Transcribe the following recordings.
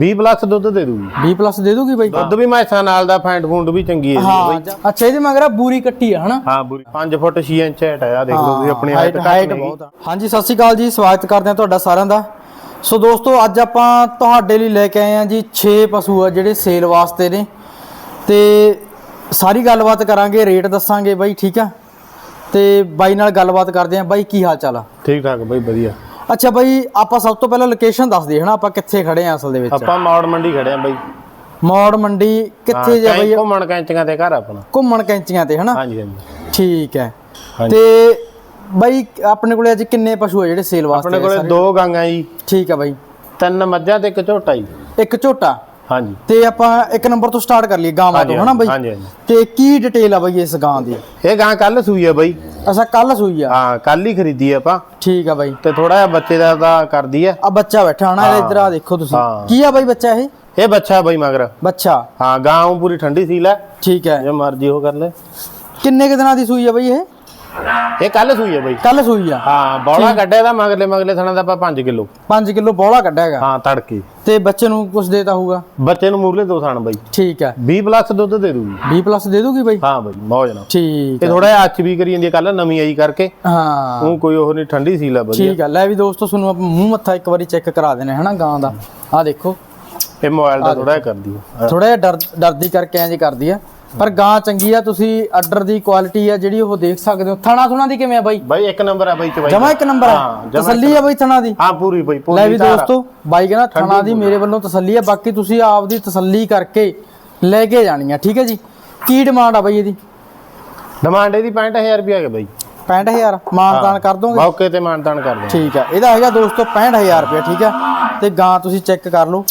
20 plus ਦੁੱਧ ਦੇ ਦੂਗੀ। 20 ਪਲੱਸ ਦੇ ਦੂਗੀ ਬਾਈ? ਦੁੱਧ ਵੀ ਮੈਸਾਂ ਨਾਲ ਦਾ ਫੈਂਟ ਫੂੰਡ ਵੀ ਚੰਗੀ ਹੈ ਹਾਂ ਅੱਛਾ ਇਹਦੇ ਮਗਰ ਆ ਬੂਰੀ ਕੱਟੀ ਆ ਹਨਾ? ਹਾਂ ਪੂਰੀ 5 ਫੁੱਟ 6 ਇੰਚ ਹੈਟ ਆ ਦੇਖ ਲਓ ਤੁਸੀਂ ਆਪਣੀ ਹਾਈਟ ਹਾਈਟ ਬਹੁਤ ਆ। ਹਾਂਜੀ ਸਤਿ ਸ਼੍ਰੀ ਅਕਾਲ ਜੀ ਸਵਾਗਤ ਕਰਦੇ ਹਾਂ ਤੁਹਾਡਾ ਸਾਰਿਆਂ ਦਾ। ਸੋ ਦੋਸਤੋ ਅੱਜ ਆਪਾਂ ਤੁਹਾਡੇ ਲਈ ਲੈ ਕੇ ਆਏ ਹਾਂ ਜੀ 6 ਪਸ਼ੂ ਆ ਜਿਹੜੇ ਸੇਲ ਵਾਸਤੇ ਨੇ। ਤੇ ਸਾਰੀ ਗੱਲਬਾਤ ਕਰਾਂਗੇ ਰੇਟ ਦੱਸਾਂਗੇ ਬਾਈ ਠੀਕ ਆ? ਤੇ ਬਾਈ ਨਾਲ ਗੱਲਬਾਤ ਕਰਦੇ ਹਾਂ। ਬਾਈ ਕੀ ਹਾਲ ਚਾਲ ਆ? ਠੀਕ ਠਾਕ ਬਈ ਵਧੀਆ। ਅੱਛਾ ਬਾਈ ਆਪਾਂ ਸਭ ਤੋਂ ਪਹਿਲਾਂ ਲੋਕੇਸ਼ਨ ਦੱਸ ਦਈਏ ਹਨਾ? ਆਪਾਂ ਕਿੱਥੇ ਖੜੇ ਆ ਅਸਲ ਦੇ ਵਿੱਚ? ਆਪਾਂ ਮੌੜ ਮੰਡੀ ਖੜੇ ਆ ਬਈ। ਮੌੜ ਮੰਡੀ ਕਿੱਥੇ ਜਾ ਬਾਈ? ਘੁੰਮਣ ਕੈਂਚੀਆਂ ਤੇ ਘਰ ਆਪਣਾ। ਘੁੰਮਣ ਕੈਂਚੀਆਂ ਤੇ ਹਨਾ? ਹਾਂਜੀ ਹਾਂਜੀ। ਠੀਕ ਹੈ। ਤੇ ਬਾਈ ਆਪਣੇ ਕੋਲੇ ਅੱਜ ਕਿੰਨੇ ਪਸ਼ੂ ਆ ਜਿਹੜੇ ਸੇਲ ਵਾਸਤੇ ਆਪਣੇ ਕੋਲੇ ਦੋ ਗਾਂਗਾ ਜੀ। ਠੀਕ ਆ ਬਾਈ। ਤਿੰਨ ਮੱਝਾਂ ਤੇ ਇੱਕ ਝੋਟਾ ਜੀ। ਇੱਕ ਝੋਟਾ? ਹਾਂਜੀ। ਤੇ ਆਪਾਂ ਇੱਕ ਨੰਬਰ ਤੋਂ ਸਟਾਰਟ ਕਰ ਲਈਏ ਗਾਵਾਂ ਤੋਂ ਹਨਾ ਬਾਈ? ਤੇ ਕੀ ਡਿਟੇਲ ਆ ਬਾਈ ਇਸ ਗਾਂ ਦੀ? ਇਹ ਗਾਂ ਕੱਲ ਸੂਈ ਆ ਬਈ। ਅੱਛਾ ਕੱਲ ਸੂਈ ਆ। ਹਾਂ ਕੱਲ ਹੀ ਖਰੀਦੀ ਆ ਆਪਾਂ। ਠੀਕ ਆ ਬਾਈ। ਤੇ ਥੋੜਾ ਜਿਹਾ ਬੱਚੇ ਦਾ ਤਾਂ ਕਰਦੀ ਆ। ਆ ਬੱਚਾ ਬੈਠਾ ਹਨਾ ਇੱਧਰ ਆ ਦੇਖੋ ਤੁਸੀਂ। ਕੀ ਆ ਬਾਈ ਬੱਚਾ ਇਹ? ਇਹ ਬੱਚਾ ਬਈ ਮਗਰ। ਬੱਚਾ। ਹਾਂ ਗਾਂ ਪੂਰੀ ਠੰਡੀ ਸੀ ਲੈ। ਠੀਕ ਹੈ। ਜੇ ਮਰਜ਼ੀ ਉਹ ਕਰ ਲੈ। ਕਿੰਨੇ ਕੁ ਦਿਨਾਂ ਦੀ ਸੂਈ ਆ ਬਾਈ ਇਹ? ਇਹ ਕੱਲ ਸੂਈ ਆ ਬਈ। ਕੱਲ ਸੂਈ ਆ। ਹਾਂ ਬੌਲਾ ਕੱਢਿਆ ਦਾ ਮਗਲੇ ਮਗਲੇ ਥਣਾ ਦਾ ਆਪਾਂ 5 ਕਿਲੋ। 5 ਕਿਲੋ ਬੋਲਾ ਕੱਢਿਆ ਹੈਗਾ। ਹਾਂ ਤੜਕੇ। ਤੇ ਬੱਚੇ ਨੂੰ ਕੁਝ ਦੇਤਾ ਹੋਊਗਾ? ਬੱਚੇ ਨੂੰ ਮੂਰਲੇ ਦੋ ਥਣ ਬਈ। ਠੀਕ ਹੈ 20 ਪਲੱਸ ਦੁੱਧ ਦੇ ਦੂਗੀ। 20 ਪਲੱਸ ਦੇ ਦੂਗੀ ਬਾਈ? ਹਾਂ ਬਈ ਮੌਜ ਨਾਲ ਠੀਕ ਇਹ ਥੋੜਾ ਜਿਹਾ ਅੱਛ ਵੀ ਕਰੀ ਜਾਂਦੀ ਕੱਲ ਨਵੀਂ ਆਈ ਕਰਕੇ। ਹਾਂ। ਉਹ ਕੋਈ ਉਹ ਨਹੀਂ ਠੰਡੀ ਸੀ ਲੈ ਵਧੀਆ। ਠੀਕ ਆ। ਲੈ ਵੀ ਦੋਸਤੋ ਤੁਹਾਨੂੰ ਆਪਾਂ ਮੂੰਹ ਮੱਥਾ ਇੱਕ ਵਾਰੀ ਚੈੱਕ ਕਰਾ ਦੇਣਾ ਹੈ ਨਾ ਗਾਂ ਦਾ। ਆ ਦੇਖੋ। ਇਹ ਮੋਬਾਈਲ ਦਾ ਥੋੜਾ ਜਿਹਾ ਕਰਦੀ ਆ। ਥੋੜਾ ਜਿਹਾ ਡਰ ਡਰਦੀ ਕਰਕੇ ਇੰਜ ਕਰਦੀ ਆ। ਪਰ ਗਾਂ ਚੰਗੀ ਆ ਤੁਸੀਂ ਆਰਡਰ ਦੀ ਕੁਆਲਿਟੀ ਆ ਜਿਹੜੀ ਉਹ ਦੇਖ ਸਕਦੇ ਹੋ। ਥਣਾ ਥੁਣਾ ਦੀ ਕਿਵੇਂ ਆ ਬਾਈ? ਬਾਈ ਇੱਕ ਨੰਬਰ ਆ ਬਾਈ ਚਵਾਈ ਜਮਾ ਇੱਕ ਨੰਬਰ ਆ? ਤਸੱਲੀ ਆ ਬਾਈ ਥਣਾ ਦੀ? ਹਾਂ ਪੂਰੀ ਬਈ ਲੈ ਪੂਰੀ ਵੀ ਧਾਰ ਆ। ਦੋਸਤੋ ਬਾਈ ਕਹਿੰਦਾ ਥਣਾ ਦੀ ਮੇਰੇ ਵੱਲੋਂ ਤਸੱਲੀ ਆ ਬਾਕੀ ਤੁਸੀਂ ਆਪਦੀ ਤਸੱਲੀ ਕਰਕੇ ਲੈ ਕੇ ਜਾਣੀ ਆ ਠੀਕ ਹੈ ਜੀ? ਕੀ ਡਿਮਾਂਡ ਆ ਬਾਈ ਇਹਦੀ? ਡਿਮਾਂਡ ਇਹਦੀ 65000 ਰੁਪਏ ਹੈ ਬਾਈ। 65000 ਮਾਨਤਾਨ ਕਰ ਦੋਗੇ? ਮੌਕੇ ਤੇ ਮਾਨਤਾਨ ਕਰ ਦੇ ਠੀਕ ਆ ਇਹਦਾ ਹੈਗਾ ਦੋਸਤੋ 65000 ਰੁਪਏ ਠੀਕ ਆ ਤੇ ਗਾਂ ਤੁਸੀਂ ਚੈੱਕ ਕਰ ਲਓ।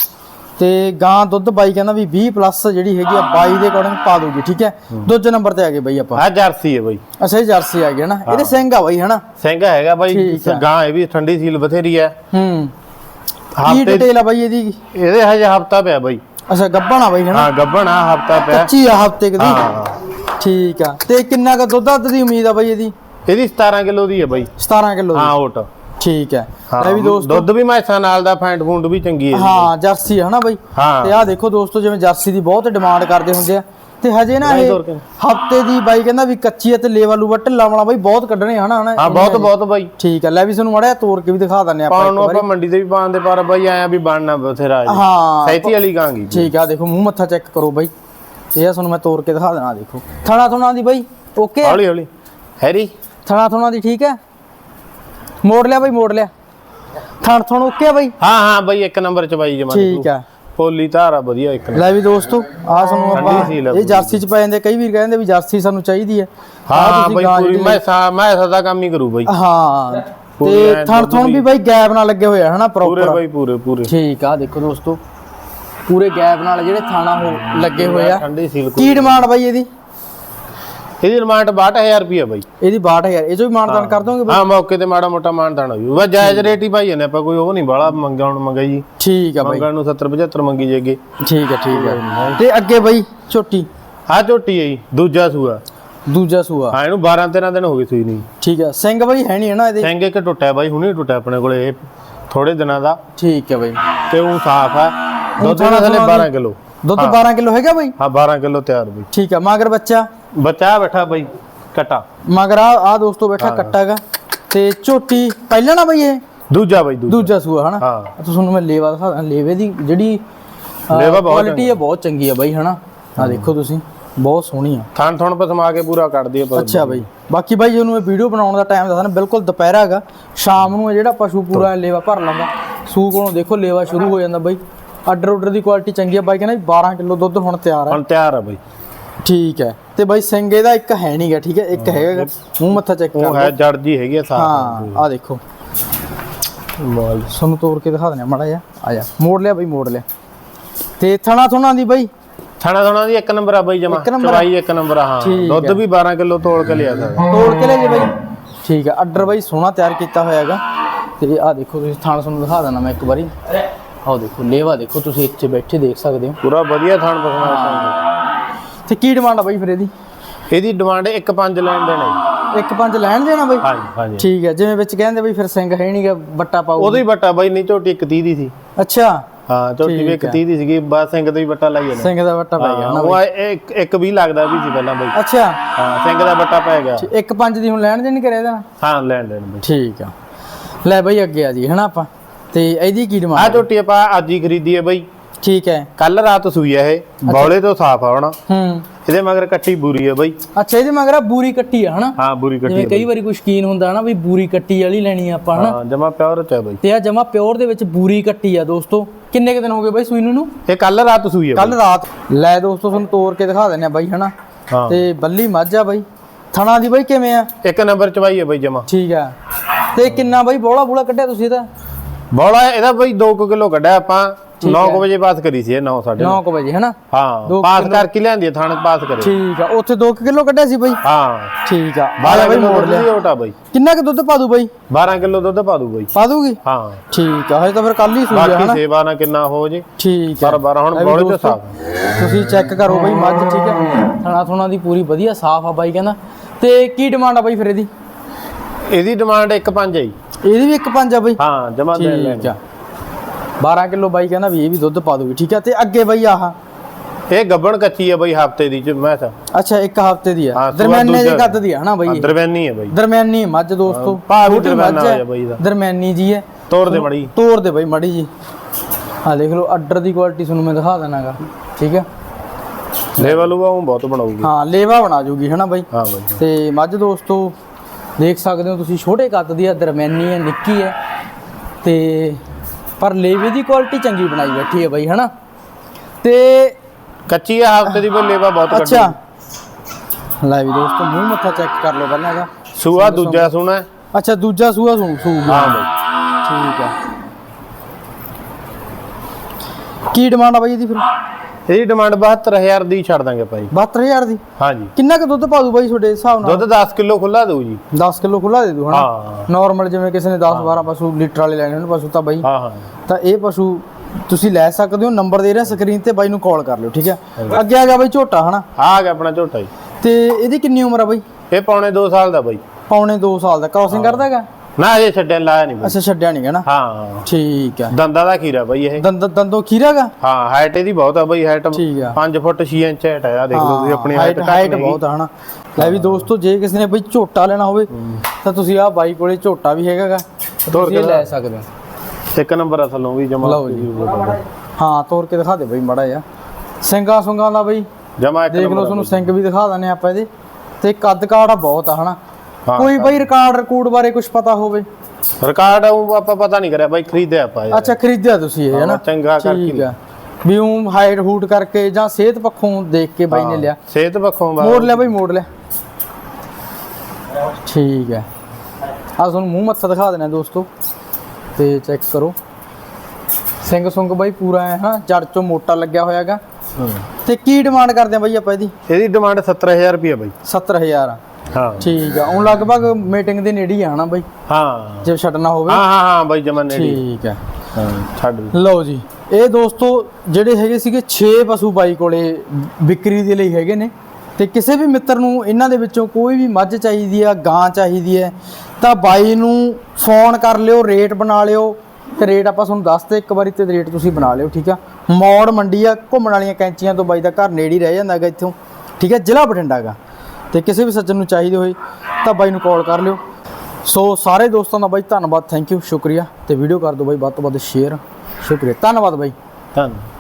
ਤੇ ਗਾਂ ਦੁੱਧ ਬਾਈ ਕਹਿੰਦਾ ਵੀ 20 ਪਲੱਸ ਜਿਹੜੀ ਹੈਗੀ ਆ 22 ਦੇ ਅਕੋਰਡਿੰਗ ਪਾ ਦੂਗੀ ਠੀਕ ਹੈ? ਦੂਜੇ ਨੰਬਰ ਤੇ ਆ ਗਏ ਬਾਈ ਆਪਾਂ। ਆ ਜਰਸੀ ਹੈ ਬਾਈ। ਅੱਛਾ ਇਹ ਜਰਸੀ ਆ ਗਈ ਨਾ? ਇਹਦੇ ਸਿੰਘ ਆ ਬਾਈ ਹਨਾ ਸਿੰਘ ਹੈਗਾ ਬਾਈ। ਗਾਂ ਇਹ ਵੀ ਠੰਡੀ ਸੀਲ ਬਥੇਰੀ ਹੈ। ਹੂੰ। ਕੀ ਹਫ਼ਤੇ ਡਿਟੇਲ ਆ ਬਾਈ ਇਹਦੀ? ਇਹਦੇ ਹਜੇ ਹਫਤਾ ਪਿਆ ਬਾਈ। ਅੱਛਾ ਗੱਬਣ ਆ ਬਾਈ ਹਨਾ ਹਾਂ ਗੱਬਣ ਆ ਹਫਤਾ ਪਿਆ। ਕੱਚੀ ਆ ਹਫ਼ਤੇ ਦੀ? ਹਾਂ। ਠੀਕ ਆ। ਤੇ ਕਿੰਨਾ ਕੁ ਦੁੱਧ ਦੀ ਉਮੀਦ ਆ ਬਾਈ ਇਹਦੀ? ਇਹਦੀ 17 ਕਿਲੋ ਦੀ ਹੈ ਬਾਈ। 17 ਕਿਲੋ ਹਾਂ ਓਟ। ਠੀਕ ਹੈ। ਹਾਂ ਲੈ ਵੀ ਦੋਸਤੋ ਦੁੱਧ ਵੀ ਮੈਸਾਂ ਨਾਲ ਦਾ ਫੈਂਟ ਫੂੰਡ ਵੀ ਚੰਗੀ ਹੈ ਹਾਂ ਜਰਸੀ ਹੈ ਨਾ ਬਾਈ। ਤੇ ਆਹ ਦੇਖੋ ਦੋਸਤੋ ਜਿਵੇਂ ਜਰਸੀ ਦੀ ਬਹੁਤ ਡਿਮਾਂਡ ਕਰਦੇ ਹੁੰਦੇ ਆ। ਤੇ ਹਜੇ ਨਾ ਇਹ ਤੋਰ। ਹਫ਼ਤੇ ਦੀ ਬਾਈ ਕਹਿੰਦਾ ਵੀ ਕੱਚੀ ਹੈ ਤੇ ਲੇਵਾ ਲੂਵਾ ਢਿੱਲਾ ਵਾਲਾ ਬਾਈ ਬਹੁਤ ਕੱਢਣੇ ਹਨਾ ਹਨਾ? ਹਾਂ ਬਹੁਤ ਬਹੁਤ ਬਾਈ। ਠੀਕ ਹੈ ਲੈ ਵੀ ਤੁਹਾਨੂੰ ਮੜਿਆ ਤੋੜ ਕੇ ਵੀ ਦਿਖਾ ਦਿੰਨੇ ਆਪਾਂ ਇੱਕ ਵਾਰੀ। ਆਪਾਂ ਮੰਡੀ ਤੇ ਵੀ ਪਾਉਣ ਦੇ ਪਰ ਬਾਈ ਆਇਆ ਵੀ ਬਣਨਾ ਬਥੇਰਾ ਜੀ। ਹਾਂ। ਸੈਤੀ ਵਾਲੀ ਗਾਂਗੀ ਠੀਕ ਆ ਦੇਖੋ ਮੂੰਹ ਮੱਥਾ ਚੈੱਕ ਕਰੋ ਬਾਈ। ਇਹ ਆ ਤੁਹਾਨੂੰ ਮੈਂ ਤੋੜ ਕੇ ਦਿਖਾ ਦੇਣਾ ਦੇਖੋ। ਥਣਾ ਥੁਣਾ ਦੀ ਬਾਈ ਓਕੇ ਹੌਲੀ ਹੌਲੀ ਹੈਰੀ? ਥਣਾ ਥੁਣਾ ਦੀ ਠੀਕ ਹੈ? ਮੋੜ ਲਿਆ ਬਾਈ ਮੋੜ ਲਿਆ। ਥਣ ਥਣ ਓਕੇ ਆ ਬਾਈ? ਹਾਂ ਹਾਂ ਬਾਈ ਇੱਕ ਨੰਬਰ ਚ ਬਾਈ ਜਮਾ ਠੀਕ ਆ। ਪੋਲੀ ਧਾਰਾ ਵਧੀਆ ਇੱਕ ਲੈ ਵੀ ਦੋਸਤੋ ਆ ਸਾਨੂੰ ਆਪਾਂ ਇਹ ਜਰਸੀ ਚ ਪੈ ਜਾਂਦੇ ਕਈ ਵੀਰ ਕਹਿੰਦੇ ਵੀ ਜਰਸੀ ਸਾਨੂੰ ਚਾਹੀਦੀ ਹੈ। ਹਾਂ ਬਾਈ ਪੂਰੀ ਮੈਂ ਸਾ ਮੈਂ ਸਦਾ ਕੰਮ ਹੀ ਕਰੂ ਬਾਈ। ਹਾਂ ਪੂਰੀ ਤੇ ਥਣ ਥਣ ਵੀ ਬਾਈ ਗੈਪ ਨਾਲ ਲੱਗੇ ਹੋਏ ਆ ਹਨਾ ਪੂਰੇ ਪ੍ਰੋਪਰ ਬਾਈ ਪੂਰੇ ਪੂਰੇ। ਠੀਕ ਆ ਦੇਖੋ ਦੋਸਤੋ ਪੂਰੇ ਗੈਪ ਨਾਲ ਜਿਹੜੇ ਥਾਣਾ ਹੋ ਲੱਗੇ ਹੋਏ ਆ। ਕੀ ਡਿਮਾਂਡ ਬਾਈ ਇਹਦੀ? ਇਹਦੀ ਡਿਮਾਂਡ 62000 ਰੁਪਏ ਬਾਈ। ਇਹਦੀ 62000 ਇਹ ਜੋ ਵੀ ਮਾਨਦਾਨ ਕਰ ਦੋਗੇ ਬਾਈ? ਹਾਂ ਮੌਕੇ ਤੇ ਮਾੜਾ ਮੋਟਾ ਮਾਨਦਾਨ ਹੋਊ ਬਸ ਜਾਇਜ਼ ਰੇਟ ਹੀ। ਭਾਈ ਨੇ ਆਪਾਂ ਕੋਈ ਉਹ ਨਹੀਂ ਬਾਲਾ ਮੰਗਾਉਣ ਮੰਗਾਈ। ਠੀਕ ਆ ਬਾਈ। ਮੰਗਣ ਨੂੰ 70 75 ਮੰਗੀ ਜੇਗੇ ਠੀਕ ਆ ਠੀਕ ਆ। ਤੇ ਅੱਗੇ ਬਾਈ ਛੋਟੀ ਆ ਝੋਟੀ ਹੈ ਜੀ ਦੂਜਾ ਸੂਆ। ਦੂਜਾ ਸੂਆ। ਹਾਂ ਇਹਨੂੰ 12 13 ਦਿਨ ਹੋ ਗਏ ਸੂਈ ਨਹੀਂ। ਠੀਕ ਆ ਸਿੰਘ ਬਾਈ ਹੈ ਨਹੀਂ ਹੈ ਨਾ ਇਹਦੇ? ਸਿੰਘ ਇੱਕ ਟੁੱਟਿਆ ਬਾਈ ਹੁਣੇ ਟੁੱਟਿਆ ਆਪਣੇ ਕੋਲੇ ਇਹ ਥੋੜੇ ਦਿਨਾਂ ਦਾ। ਠੀਕ ਆ ਬਾਈ। ਤੇ ਉਹ ਸਾਫ਼ ਹੈ ਦੁੱਧ ਦਾ ਥਲੇ ਥੋੜ੍ਹਾ 12 ਕਿਲੋ। ਦੁੱਧ 12 ਕਿਲੋ ਹੈਗਾ ਬਾਈ? ਹਾਂ 12 ਕਿਲੋ ਤਿਆਰ ਬਾਈ। ਠੀਕ ਆ ਮਗਰ ਬੱਚਾ? ਬੱਚਾ ਬੈਠਾ ਬਾਈ ਕਟਾ। ਮਗਰ ਆ ਆ ਦੋਸਤੋ ਬੈਠਾ ਕੱਟਾ ਹੈਗਾ ਤੇ ਝੋਟੀ ਪਹਿਲਾਂ ਨਾ ਬਈ ਇਹ? ਦੂਜਾ ਬਾਈ ਦੂਜਾ। ਦੂਜਾ ਸੂਆ ਹਨਾ? ਹਾਂ। ਆ ਤੁਹਾਨੂੰ ਮੈਂ ਲੇਵਾ ਦਿਖਾ ਦਾਂ ਲੇਵੇ ਦੀ ਜਿਹੜੀ ਲੇਵਾ ਬਹੁਤ ਕੁਆਲਿਟੀ ਹੈ ਬਹੁਤ ਚੰਗੀ ਆ ਬਾਈ ਹਨਾ? ਆ ਦੇਖੋ ਤੁਸੀਂ ਬਹੁਤ ਸੋਹਣੀ ਆ। ਥਣ ਥਣ ਪਸਮਾ ਕੇ ਪੂਰਾ ਕੱਢਦੀ ਹੈ ਪਰ ਅੱਛਾ ਬਾਈ। ਬਾਕੀ ਬਾਈ ਜਿਹਨੂੰ ਇਹ ਵੀਡੀਓ ਬਣਾਉਣ ਦਾ ਟਾਈਮ ਦੱਸਣਾ ਬਿਲਕੁਲ ਦੁਪਹਿਰਾ ਹੈਗਾ। ਸ਼ਾਮ ਨੂੰ ਇਹ ਜਿਹੜਾ ਪਸ਼ੂ ਪੂਰਾ ਲੇਵਾ ਭਰ ਲੈਂਦਾ। ਸੂ ਕੋਲੋਂ ਦੇਖੋ ਲੇਵਾ ਸ਼ੁਰੂ ਹੋ ਜਾਂਦਾ ਬਾਈ। ਆਰਡਰ ਆਰਡਰ ਦੀ ਕੁਆਲਿਟੀ ਚੰਗੀ ਆ। ਬਾਈ ਕਹਿੰਦਾ ਵੀ 12 ਕਿਲੋ ਦੁੱਧ ਹੁਣ ਤਿਆਰ ਆ ਹੁਣ ਤਿਆਰ ਆ ਬਾਈ। ਠੀਕ ਹੈ। ਤੇ ਬਾਈ ਸਿੰਘੇ ਦਾ ਇੱਕ ਹੈ ਨਹੀਂਗਾ ਠੀਕ ਹੈ? ਇੱਕ ਹੈਗਾ। ਮੂੰਹ ਮੱਥਾ ਚੈੱਕ ਉਹ ਕਰ ਹੈ ਜੜ ਜੀ ਹੈਗੀ ਆ ਸਾਫ਼। ਹਾਂ ਆ ਦੇਖੋ। ਮਾਲ। ਤੁਹਾਨੂੰ ਤੋੜ ਕੇ ਦਿਖਾ ਦਿੰਦੇ ਮਾੜਾ ਜਿਹਾ। ਆ ਜਾ ਮੋੜ ਲਿਆ ਬਾਈ ਮੋੜ ਲਿਆ। ਤੇ ਥਣਾ ਥੁਣਾ ਦੀ ਬਾਈ? ਥਾਣਾ ਥਾਣਾ ਦੀ ਇੱਕ ਨੰਬਰ ਆ ਬਾਈ ਜਮਾ? ਚਵਾਈ ਇੱਕ ਨੰਬਰ ਆ ਹਾਂ। ਦੁੱਧ ਵੀ 12 ਕਿਲੋ ਤੋਲ ਕੇ ਲਿਆ ਸਕਦਾ ਤੋੜ ਕੇ ਲੈ ਜੇ ਬਾਈ। ਠੀਕ ਹੈ ਆਰਡਰ ਬਾਈ ਸੋਹਣਾ ਤਿਆਰ ਕੀਤਾ ਹੋਇਆ ਹੈਗਾ। ਤੇ ਆ ਦੇਖੋ ਤੁਸੀਂ ਥਾਣਾ ਤੁਹਾਨੂੰ ਦਿਖਾ ਦਿੰਦਾ ਮੈਂ ਇੱਕ ਵਾਰੀ। ਆਹ ਦੇਖੋ ਲੇਵਾ ਦੇਖੋ ਤੁਸੀਂ ਇੱਥੇ ਬੈਠੇ ਦੇਖ ਸਕਦੇ ਹੋ। ਪੂਰਾ ਵਧੀਆ ਥਣ ਪਸਮਾ ਤੇ ਕੀ ਡਿਮਾਂਡ ਆ ਬਾਈ ਫਿਰ ਇਹਦੀ? ਇਹਦੀ ਡਿਮਾਂਡ 1.5 ਲੈਣ ਦੇਣਾ ਜੀ। ਇੱਕ ਪੰਜ ਲੈਣ ਦੇਣਾ ਬਾਈ? ਹਾਂਜੀ ਹਾਂਜੀ। ਠੀਕ ਹੈ ਜਿਵੇਂ ਵਿੱਚ ਕਹਿੰਦੇ ਬਈ ਫਿਰ ਸਿੰਘ ਹੈ ਨਹੀਂਗਾ ਬੱਟਾ ਪਾਉ ਉਦੋਂ ਹੀ ਬੱਟਾ ਬਾਈ ਨਹੀਂ ਝੋਟੀ 130 ਦੀ ਸੀ। ਅੱਛਾ। ਹਾਂ ਝੋਟੀ ਵੀ ਇੱਕ 30 ਦੀ ਸੀਗੀ ਬਸ ਸਿੰਘ ਤੇ ਵੀ ਬੱਟਾ ਲਾਈ ਜਾਂਦਾ ਸਿੰਘ ਦਾ ਵੱਟਾ ਪੈ ਗਿਆ ਹਾਂ ਉਹ ਇੱਕ ਇੱਕ ਵੀ ਲੱਗਦਾ ਵੀ ਸੀ ਪਹਿਲਾਂ ਬਈ। ਅੱਛਾ। ਹਾਂ ਸਿੰਘ ਦਾ ਬੱਟਾ ਪੈ ਗਿਆ। ਇੱਕ ਪੰਜ ਦੀ ਹੁਣ ਲੈਣ ਦੇ ਨਹੀਂ ਕਰਿਆ ਇਹਦਾ? ਹਾਂ ਲੈਣ ਲੈਣ ਬਈ। ਠੀਕ ਆ। ਲੈ ਬਈ ਅੱਗੇ ਆ ਜੀ ਹਨਾ ਆਪਾਂ। ਤੇ ਇਹਦੀ ਕੀ ਆ? ਡਿਮਾਂਡ ਝੋਟੀ ਆਪਾਂ ਅੱਜ ਹੀ ਖਰੀਦੀ ਹੈ ਬਈ। ਠੀਕ ਹੈ। ਕੱਲ ਰਾਤ ਸੂਈ ਹੈ ਇਹ। ਬੌਲੇ ਤੋਂ ਸਾਫ਼ ਆ ਹੁਣ। ਹੂੰ। ਇਹਦੇ ਮਗਰ ਕੱਟੀ ਬੂਰੀ ਹੈ ਬਈ। ਅੱਛਾ ਇਹਦੇ ਮਗਰ ਆ ਬੂਰੀ ਕੱਟੀ ਆ ਹਨਾ? ਹਾਂ ਬੂਰੀ ਕੱਟੀ ਜਿਵੇਂ ਕਈ ਵਾਰੀ ਕੋਈ ਸ਼ਕੀਨ ਹੁੰਦਾ ਨਾ ਵੀ ਬੂਰੀ ਕੱਟੀ ਵਾਲੀ ਲੈਣੀ ਆ ਆਪਾਂ ਹਨਾ? ਹਾਂ ਜਮਾ ਪਿਓਰ ਚ ਬਈ। ਤੇ ਆ ਜਮਾ ਪਿਓਰ ਦੇ ਵਿੱਚ ਬੂਰੀ ਕੱਟੀ ਆ ਦੋਸਤੋ। ਕਿੰਨੇ ਕੁ ਦਿਨ ਹੋ ਗਏ ਬਾਈ ਸੂਈ ਨੂੰ ਇਹ ਕੱਲ ਰਾਤ ਸੂਈ ਹੈ ਕੱਲ ਰਾਤ। ਲੈ ਦੋਸਤੋ ਤੁਹਾਨੂੰ ਤੋੜ ਕੇ ਦਿਖਾ ਦਿੰਨੇ ਆ ਬਾਈ ਹਨਾ? ਤੇ ਬੱਲੀ ਮੱਝ ਆ ਬਾਈ। ਥਣਾ ਦੀ ਬਾਈ ਕਿਵੇਂ ਆ? ਇੱਕ ਨੰਬਰ ਚਵਾਈ ਹੈ ਬਈ ਜਮਾ। ਠੀਕ ਆ। ਤੇ ਕਿੰਨਾ ਬਾਈ ਬੋਲਾ ਬੋਲਾ ਕੱਢਿਆ ਤੁਸੀਂ ਇਹਦਾ? ਬੌਲਾ ਇਹਦਾ ਬਈ 2 ਕਿਲੋ ਕੱਢਿਆ ਆਪਾਂ। 9 ਵਜੇ ਪਾਸ ਕਰੀ ਸੀ ਇਹ 9 ਸਾਡੇ 9 ਕੁ ਵਜੇ ਹਨਾ? ਹਾਂ ਦੋ ਪਾਸ ਕਰਕੇ ਲਿਆਂਦੀ ਹੈ, ਥਾਣੇ ਪਾਸ ਕਰੇ। ਠੀਕ ਆ ਉੱਥੇ 2 ਕਿਲੋ ਕੱਢਿਆ ਸੀ ਬਾਈ? ਹਾਂ। ਠੀਕ ਆ 12 ਬਾਲਾ ਬਾਈ ਮੋੜ ਲਿਆ। ਓਟਾ ਬਈ। ਕਿੰਨਾ ਕੁ ਦੁੱਧ ਪਾ ਦੂ ਬਾਈ? 12 ਕਿਲੋ ਦੁੱਧ ਪਾ ਦੂ ਬਈ। ਪਾ ਦੂਗੀ? ਹਾਂ। ਠੀਕ ਆ ਹਜੇ ਤਾਂ ਫਿਰ ਕੱਲ ਹੀ ਸੂਈ ਆ ਬਾਕੀ ਹਨਾ? ਸੇਵਾ ਨਾ ਕਿੰਨਾ ਹੋ ਜੇ। ਠੀਕ ਆ। ਪਰ 12 ਹੁਣ ਇਹ ਵੀ ਬੌਲੇ ਤੇ ਸਾਫ਼ ਤੁਸੀਂ ਚੈੱਕ ਕਰੋ ਬਾਈ ਮੱਝ ਠੀਕ ਹੈ ਥਣਾ ਥੁਣਾ ਦੀ ਪੂਰੀ ਵਧੀਆ ਸਾਫ਼ ਆ ਬਾਈ ਕਹਿੰਦਾ। ਤੇ ਕੀ ਡਿਮਾਂਡ ਆ ਬਾਈ ਫਿਰ ਇਹਦੀ? ਇਹਦੀ ਡਿਮਾਂਡ 1.5 ਹੈ ਜੀ। ਇਹਦੀ ਵੀ ਇੱਕ ਪੰਜ ਆ ਬਾਈ? ਹਾਂ ਜਮਾ ਦੇ ਠੀਕ ਲੈਣ। ਆ। 12 ਕਿਲੋ ਬਾਈ ਕਹਿੰਦਾ ਵੀ ਇਹ ਵੀ ਦੁੱਧ ਪਾ ਦੂਗੀ ਠੀਕ ਆ ਤੇ ਅੱਗੇ ਬਾਈ ਆਹ। ਇਹ ਗੱਬਣ ਕੱਚੀ ਹੈ ਬਈ ਹਫ਼ਤੇ ਦੀ ਚ ਮੈਂ ਤਾਂ। ਅੱਛਾ ਇੱਕ ਹਫ਼ਤੇ ਦੀ ਹਾਂ, ਦਰਮਿਆਨੇ ਦੂਜਾ। ਕੱਦ ਦੀ ਆ ਹਨਾ ਬਾਈ? ਦਰਵੈਨੀ ਹੈ ਬਈ। ਦਰਮਿਆਨੀ ਮੱਝ ਦੋਸਤੋ। ਭਾਅ ਵੀ ਛੋਟੀ ਦਰਮਿਆਨਾ ਹੈ, ਹੋ ਜਾ ਬਾਈ ਦਾ। ਦਰਮਿਆਨੀ ਜੀ ਹੈ ਤੋੜ ਦੇ ਮੜੀ। ਤੋੜ ਦੇ ਬਾਈ ਮੜੀ ਜੀ। ਆ ਦੇਖ ਲਓ ਆਰਡਰ ਦੀ ਕੁਆਲਿਟੀ ਤੁਹਾਨੂੰ ਮੈਂ ਦਿਖਾ ਦੇਣਾਗਾ ਠੀਕ ਹੈ ਲੈਵਲ ਉਹ ਬਹੁਤ ਬਣਾਉਗੀ ਹਾਂ ਲੇਵਾ ਬਣਾ ਜੂਗੀ ਹਨਾ ਬਾਈ? ਹਾਂ ਬਈ। ਤੇ ਮੱਝ ਦੋਸਤੋ ਦੇਖ ਸਕਦੇ ਹੋ ਤੁਸੀਂ ਛੋਟੇ ਕੱਦ ਦੀ ਆ ਦਰਮਿਆਨੀ ਹੈ ਨਿੱਕੀ ਹੈ ਤੇ ਪਰ ਲੇਵੇ ਦੀ ਕੁਆਲਿਟੀ ਚੰਗੀ ਬਣਾਈ ਬੈਠੀ ਹੈ ਬਾਈ ਹਨਾ? ਤੇ ਕੱਚੀ ਹੈ ਹਫ਼ਤੇ ਦੀ ਬਈ ਲੇਵਾ ਬਹੁਤ ਕੱਢੀ। ਅੱਛਾ। ਲੈ ਵੀ ਦੋਸਤੋ ਮੂੰਹ ਮੱਥਾ ਚੈੱਕ ਕਰ ਲਓ ਪਹਿਲਾਂ ਇਹਦਾ। ਸੂਆ ਦੂਜਾ ਸੁਣਾ। ਅੱਛਾ ਦੂਜਾ ਸੂਆ ਸੂ ਸੂਗਾ ਹਾਂ ਬਈ। ਠੀਕ ਆ ਕੀ ਡਿਮਾਂਡ ਆ ਬਾਈ ਇਹਦੀ ਫਿਰ? ਇਹਦੀ ਡਿਮਾਂਡ 72000 ਦੀ ਛੱਡ ਦਾਂਗੇ ਭਾਈ। 72000 ਦੀ? ਹਾਂਜੀ। ਕਿੰਨਾ ਕੁ ਦੁੱਧ ਪਾ ਦੂ ਬਾਈ ਤੁਹਾਡੇ ਹਿਸਾਬ ਨਾਲ? ਦੁੱਧ 10 ਕਿਲੋ ਖੁੱਲਾ ਦਊ ਜੀ। 10 ਕਿਲੋ ਖੁੱਲਾ ਦੇ ਦੂ ਹਨਾ? ਹਾਂ। ਨਾਰਮਲ ਜਿਵੇਂ ਕਿਸੇ ਨੇ 10 12 ਪਸ਼ੂ ਲੀਟਰ ਵਾਲੇ ਲੈਣੇ ਹੋਣ ਪਸ਼ੂ ਤਾਂ ਬਾਈ। ਹਾਂ ਹਾਂ। ਤਾਂ ਇਹ ਪਸ਼ੂ ਤੁਸੀਂ ਲੈ ਸਕਦੇ ਹੋ ਨੰਬਰ ਦੇ ਰਿਹਾ ਸਕਰੀਨ ਤੇ ਬਾਈ ਨੂੰ ਕਾਲ ਕਰ ਲਿਓ ਠੀਕ ਹੈ? ਅੱਗੇ ਆ ਗਿਆ ਬਾਈ ਝੋਟਾ ਹਨਾ? ਆ ਗਿਆ ਆਪਣਾ ਝੋਟਾ ਜੀ। ਤੇ ਇਹਦੀ ਕਿੰਨੀ ਉਮਰ ਆ ਬਾਈ? ਇਹ ਪੌਣੇ 2 ਸਾਲ ਦਾ ਬਾਈ। ਪੌਣੇ 2 ਸਾਲ ਦਾ। ਕ੍ਰਾਸਿੰਗ ਕਰਦਾ ਹੈਗਾ? ਨਾ ਇਹ ਛੱਡਣ ਲਾਇਆ ਨਹੀਂ ਬਾਈ ਅੱਛਾ ਛੱਡਿਆ ਨਹੀਂ ਨਾ? ਹਾਂ। ਠੀਕ ਹੈ ਦੰਦਾਂ ਦਾ ਖੀਰਾ ਬਾਈ ਇਹ। ਦੰਦ ਦੰਦੋ ਖੀਰਾਗਾ ਹਾਂ ਹਾਈਟ ਇਹਦੀ ਬਹੁਤ ਆ ਬਾਈ ਹਾਈਟ ਠੀਕ ਆ। 5 ਫੁੱਟ 6 ਇੰਚ ਹਾਈਟ ਆ ਦੇਖ ਲਓ ਤੁਸੀਂ ਆਪਣੀ ਹਾਈਟ ਹਾਈਟ ਬਹੁਤ ਆ ਹਨਾ? ਲੈ ਵੀ ਦੋਸਤੋ ਜੇ ਕਿਸੇ ਨੇ ਬਈ ਝੋਟਾ ਲੈਣਾ ਹੋਵੇ ਤਾਂ ਤੁਸੀਂ ਆਹ ਬਾਈ ਕੋਲੇ ਝੋਟਾ ਵੀ ਹੈਗਾਗਾ ਤੁਸੀਂ ਇਹ ਲੈ ਸਕਦੇ ਹੋ। ਇੱਕ ਨੰਬਰ ਅਸਲੋਂ ਵੀ ਜਮਾ ਲਓ ਜੀ। ਹਾਂ ਤੋਰ ਕੇ ਦਿਖਾ ਦੇ ਬਈ ਮੜਾ ਆ ਸਿੰਘਾਂ ਸੁੰਗਾਂ ਦਾ ਬਈ। ਜਮਾ ਇੱਕ ਦੇਖ ਲਓ ਨੰਬਰ ਤੁਹਾਨੂੰ ਸਿੰਘ ਵੀ ਦਿਖਾ ਦਨੇ ਆਪਾਂ ਇਹਦੇ। ਤੇ ਕੱਦ ਕਾਠ ਆ ਬਹੁਤ ਆ ਹਨਾ? ਕੋਈ ਬਈ ਰਿਕਾਰਡ ਰਿਕੂਡ ਬਾਰੇ ਕੁਝ ਪਤਾ ਹੋਵੇ। ਰਿਕਾਰਡ ਉਹ ਆਪਾਂ ਪਤਾ ਨਹੀਂ ਕਰਿਆ ਬਾਈ ਖਰੀਦਿਆ ਆਪਾਂ ਇਹ ਅੱਛਾ ਖਰੀਦਿਆ ਤੁਸੀਂ ਇਹ ਹਨਾ? ਚੰਗਾ ਕਰਕੇ ਠੀਕ ਆ। ਵੀ ਉਹ ਹਾਈਟ ਹੂਟ ਕਰਕੇ ਜਾਂ ਸਿਹਤ ਪੱਖੋਂ ਦੇਖ ਕੇ ਬਾਈ ਨੇ ਲਿਆ। ਸਿਹਤ ਪੱਖੋਂ ਬਾ- ਮੋੜ ਲਿਆ ਬਈ ਮੋੜ ਲਿਆ। ਠੀਕ ਹੈ ਆ ਤੁਹਾਨੂੰ ਮੂੰਹ ਮੱਥਾ ਦਿਖਾ ਦੇਣਾ ਦੋਸਤੋ। ਤੇ ਚੈੱਕ ਕਰੋ। ਸਿੰਘ ਸੁੰਗ ਬਾਈ ਪੂਰਾ ਹੈ ਹਾਂ ਜੜ ਚੋਂ ਮੋਟਾ ਲੱਗਿਆ ਹੋਇਆਗਾ। ਹੂੰ। ਤੇ ਕੀ ਡਿਮਾਂਡ ਕਰਦੇ ਆ ਬਾਈ ਆਪਾਂ ਇਹਦੀ? ਇਹਦੀ ਡਿਮਾਂਡ 70000 ਰੁਪਏ ਬਾਈ। 70000 ਹਾਂ। ਠੀਕ ਆ ਉਹ ਲਗਭਗ ਮੀਟਿੰਗ ਦੇ ਨੇੜੇ ਹੀ ਆ ਹਨਾ ਬਾਈ? ਹਾਂ। ਜੇ ਛੱਡਣਾ ਹੋਵੇ। ਹਾਂ ਹਾਂ ਹਾਂ ਬਾਈ ਜਮਾ ਨੇੜੇ ਠੀਕ ਹੈ ਹਾਂ ਛੱਡ। ਲਓ ਜੀ ਇਹ ਦੋਸਤੋ ਜਿਹੜੇ ਹੈਗੇ ਸੀਗੇ 6 ਪਸ਼ੂ ਬਾਈ ਕੋਲੇ ਵਿਕਰੀ ਦੇ ਲਈ ਹੈਗੇ ਨੇ। ਤੇ ਕਿਸੇ ਵੀ ਮਿੱਤਰ ਨੂੰ ਇਹਨਾਂ ਦੇ ਵਿੱਚੋਂ ਕੋਈ ਵੀ ਮੱਝ ਚਾਹੀਦੀ ਆ ਗਾਂ ਚਾਹੀਦੀ ਹੈ ਤਾਂ ਬਾਈ ਨੂੰ ਫੋਨ ਕਰ ਲਿਓ ਰੇਟ ਬਣਾ ਲਿਓ। ਤੇ ਰੇਟ ਆਪਾਂ ਤੁਹਾਨੂੰ ਦੱਸਦੇ ਇੱਕ ਵਾਰੀ ਤੇ ਰੇਟ ਤੁਸੀਂ ਬਣਾ ਲਿਓ ਠੀਕ ਆ? ਮੌੜ ਮੰਡੀ ਆ ਘੁੰਮਣ ਵਾਲੀਆਂ ਕੈਂਚੀਆਂ ਤੋਂ ਬਾਈ ਦਾ ਘਰ ਨੇੜੇ ਹੀ ਰਹਿ ਜਾਂਦਾ ਹੈਗਾ ਇੱਥੋਂ। ਠੀਕ ਹੈ ਜ਼ਿਲ੍ਹਾ ਬਠਿੰਡਾ ਹੈਗਾ। ਤੇ ਕਿਸੇ ਵੀ ਸੱਜਣ ਨੂੰ ਚਾਹੀਦੇ ਹੋਏ ਤਾਂ ਬਾਈ ਨੂੰ ਕਾਲ ਕਰ ਲਿਓ। ਸੋ ਸਾਰੇ ਦੋਸਤਾਂ ਦਾ ਬਾਈ ਧੰਨਵਾਦ ਥੈਂਕ ਯੂ ਸ਼ੁਕਰੀਆ। ਤੇ ਵੀਡੀਓ ਕਰ ਦਿਓ ਬਾਈ ਵੱਧ ਤੋਂ ਵੱਧ ਸ਼ੇਅਰ ਸ਼ੁਕਰੀਆ, ਧੰਨਵਾਦ ਬਾਈ। ਧੰਨਵਾਦ।